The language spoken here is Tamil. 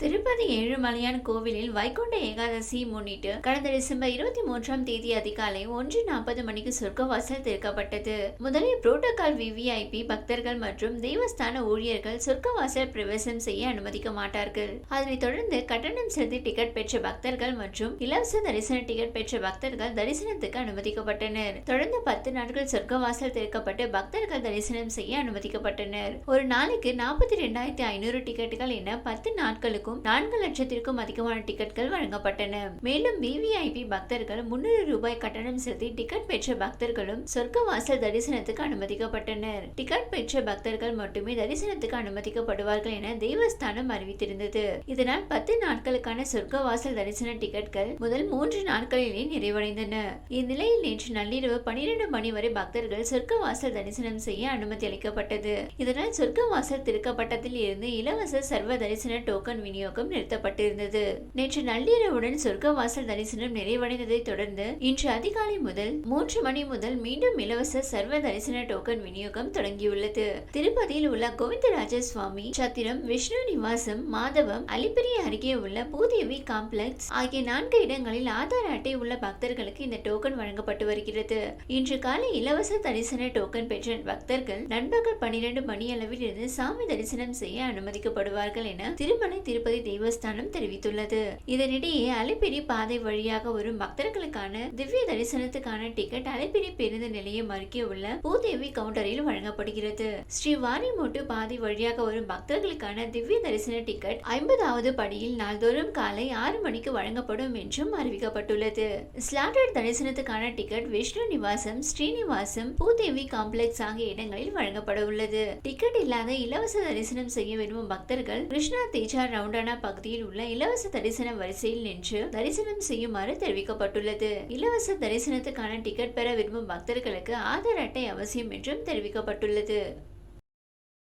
திரு திருப்பதி ஏழுமலையான் கோவிலில் வைகுண்ட ஏகாதசி முன்னிட்டு கடந்த டிசம்பர் இருபத்தி மூன்றாம் தேதி அதிகாலை ஒன்று நாற்பது மணிக்கு சொர்க்கவாசல் திறக்கப்பட்டது. முதலில் புரோட்டோகால் விவிஐபி பக்தர்கள் மற்றும் தேவஸ்தான ஊழியர்கள் சொர்க்கவாசல் பிரவேசம் செய்ய அனுமதிக்க மாட்டார்கள். அதனைத் தொடர்ந்து கட்டணம் செலுத்தி டிக்கெட் பெற்ற பக்தர்கள் மற்றும் இலவச தரிசன டிக்கெட் பெற்ற பக்தர்கள் தரிசனத்துக்கு அனுமதிக்கப்பட்டனர். தொடர்ந்து பத்து நாட்கள் சொர்க்கவாசல் திறக்கப்பட்டு பக்தர்கள் தரிசனம் செய்ய அனுமதிக்கப்பட்டனர். ஒரு நாளைக்கு நாற்பத்தி ரெண்டாயிரத்தி ஐநூறு டிக்கெட்டுகள் என பத்து நாட்களுக்கும் நான்கு லட்சத்திற்கும் அதிகமான டிக்கெட்கள் வழங்கப்பட்டன. மேலும் விவிஐபி பக்தர்கள் முன்னூறு ரூபாய் கட்டணம் செலுத்தி டிக்கெட் பெற்ற பக்தர்களும் சொர்க்கவாசல் தரிசனத்துக்கு அனுமதிக்கப்பட்டனர். டிக்கெட் பெற்ற பக்தர்கள் மட்டுமே தரிசனத்துக்கு அனுமதிக்கப்படுவார்கள் என தேவஸ்தானம் அறிவித்திருந்தது. இதனால் பத்து நாட்களுக்கான சொர்க்கவாசல் தரிசன டிக்கெட்கள் முதல் மூன்று நாட்களிலே நிறைவடைந்தன. இந்நிலையில் நேற்று நள்ளிரவு பனிரெண்டு மணி வரை பக்தர்கள் சொர்க்கவாசல் தரிசனம் செய்ய அனுமதி அளிக்கப்பட்டது. இதனால் சொர்க்கவாசல் திருக்கப்பட்டத்தில் இருந்து இலவச சர்வ தரிசன டோக்கன் விநியோகம் நிறுத்தப்பட்டிருந்தது. நேற்று நள்ளிரவுடன் சொர்க்கவாசல் தரிசனம் நிறைவடைந்ததை தொடர்ந்து இன்று அதிகாலை முதல் மூன்று மணி முதல் மீண்டும் இலவச சர்வ தரிசன டோக்கன் விநியோகம் தொடங்கியுள்ளது. திருப்பதியில் உள்ள கோவிந்தராஜ சுவாமி சத்திரம் விஷ்ணு நிவாசம் மாதவம் அலிப்பிரி அருகே உள்ள பூதேவி காம்ப்ளெக்ஸ் ஆகிய நான்கு இடங்களில் ஆதார் அட்டை உள்ள பக்தர்களுக்கு இந்த டோக்கன் வழங்கப்பட்டு வருகிறது. இன்று காலை இலவச தரிசன டோக்கன் பெற்ற பக்தர்கள் நண்பகல் பனிரெண்டு மணி அளவில் இருந்து சாமி தரிசனம் செய்ய அனுமதிக்கப்படுவார்கள் என திருமலை திருப்பதி தேவஸ்தானம் தெரிவித்துள்ளது. இதனிடையே அலைப்பிரி பாதை வழியாக வரும் பக்தர்களுக்கான திவ்ய தரிசனத்துக்கான டிக்கெட் அலைப்பிரி பேருந்து நிலையம் அருகே உள்ள பூதேவி கவுண்டரில் வழங்கப்படுகிறது. ஸ்ரீ வாரிமோட்டு பாதை வழியாக வரும் பக்தர்களுக்கான திவ்ய தரிசன டிக்கெட் ஐம்பதாவது படியில் நாள்தோறும் காலை ஆறு மணிக்கு வழங்கப்படும் என்றும் அறிவிக்கப்பட்டுள்ளது. ஸ்லாட்டட் தரிசனத்துக்கான டிக்கெட் விஷ்ணு நிவாசம் ஸ்ரீனிவாசம் பூதேவி காம்ப்ளெக்ஸ் ஆகிய இடங்களில் வழங்கப்பட உள்ளது டிக்கெட் இல்லாத இலவச தரிசனம் செய்ய விரும்பும் பக்தர்கள் கிருஷ்ணா தேஜா ரவுண்டானா பகுதியில் உள்ள இலவச தரிசன வரிசையில் நின்று தரிசனம் செய்யுமாறு தெரிவிக்கப்பட்டுள்ளது. இலவச தரிசனத்துக்கான டிக்கெட் பெற விரும்பும் பக்தர்களுக்கு ஆதார் அட்டை அவசியம் என்றும் தெரிவிக்கப்பட்டுள்ளது.